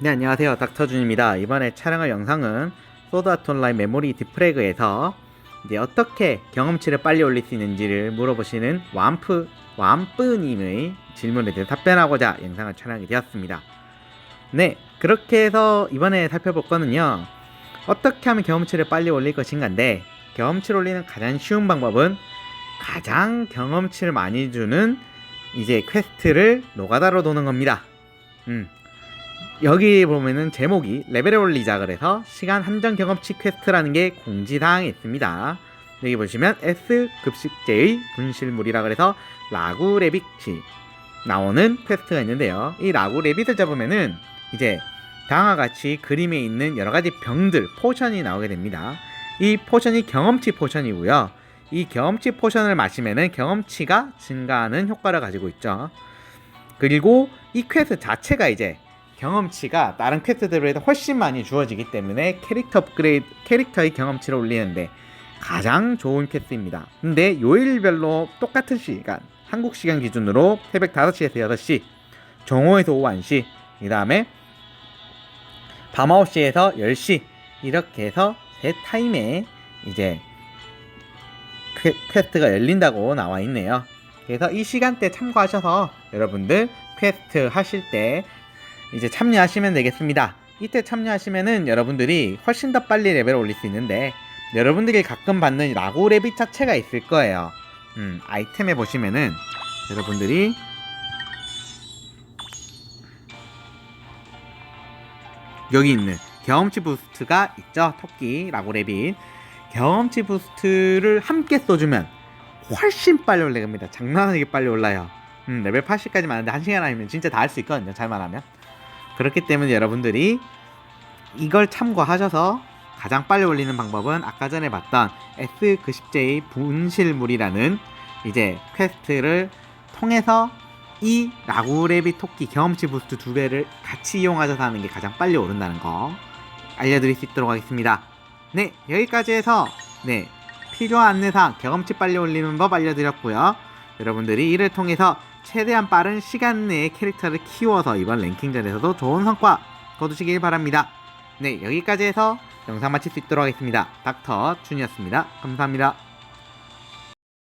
네 안녕하세요. 닥터준입니다. 이번에 촬영할 영상은 소드아트 온라인 메모리 디프레그에서 이제 어떻게 경험치를 빨리 올릴 수 있는지를 물어보시는 완프 완프님의 질문에 대해 답변하고자 영상을 촬영하게 되었습니다. 네 그렇게 해서 이번에 살펴볼 거는요. 어떻게 하면 경험치를 빨리 올릴 것인가인데 경험치를 올리는 가장 쉬운 방법은 가장 경험치를 많이 주는 이제 퀘스트를 노가다로 도는 겁니다. 음 여기 보면은 제목이 레벨을 올리자 그래서 시간 한정 경험치 퀘스트라는 게 공지사항에 있습니다. 여기 보시면 S 급식제의 분실물이라 그래서 라구 레빗이 나오는 퀘스트가 있는데요. 이 라구 레빗을 잡으면은 이제 다음과 같이 그림에 있는 여러 가지 병들 포션이 나오게 됩니다. 이 포션이 경험치 포션이고요. 이 경험치 포션을 마시면은 경험치가 증가하는 효과를 가지고 있죠. 그리고 이 퀘스트 자체가 이제 경험치가 다른 퀘스트들에 비해서 훨씬 많이 주어지기 때문에 캐릭터 업그레이드 캐릭터의 경험치를 올리는데 가장 좋은 퀘스트입니다. 근데 요일별로 똑같은 시간 한국 시간 기준으로 새벽 5시에서 6시 정오에서 오후 1시 그 다음에 밤 9시에서 10시 이렇게 해서 세 타임에 이제 퀘, 퀘스트가 열린다고 나와 있네요. 그래서 이 시간대 참고하셔서 여러분들 퀘스트 하실 때 이제 참여하시면 되겠습니다. 이때 참여하시면은 여러분들이 훨씬 더 빨리 레벨을 올릴 수 있는데 여러분들이 가끔 받는 라고 레빗 자체가 있을 거예요. 음, 아이템에 보시면은 여러분들이 여기 있는 경험치 부스트가 있죠. 토끼 라고 레빗 경험치 부스트를 함께 써주면 훨씬 빨리 올라갑니다. 장난하게 빨리 올라요. 음, 레벨 80까지 많은데 1시간 아니면 진짜 다 할 수 있거든요. 잘만 하면. 그렇기 때문에 여러분들이 이걸 참고하셔서 가장 빨리 올리는 방법은 아까 전에 봤던 S 급식제의 분실물이라는 이제 퀘스트를 통해서 이 라구레비 토끼 경험치 부스트 두 배를 같이 이용하셔서 하는 게 가장 빨리 오른다는 거 알려드릴 수 있도록 하겠습니다. 네, 여기까지 해서 네 필요한 안내사항 경험치 빨리 올리는 법 알려드렸고요. 여러분들이 이를 통해서 최대한 빠른 시간 내에 캐릭터를 키워서 이번 랭킹전에서도 좋은 성과 거두시길 바랍니다. 네, 여기까지 해서 영상 마칠 수 있도록 하겠습니다. 닥터 준이었습니다. 감사합니다.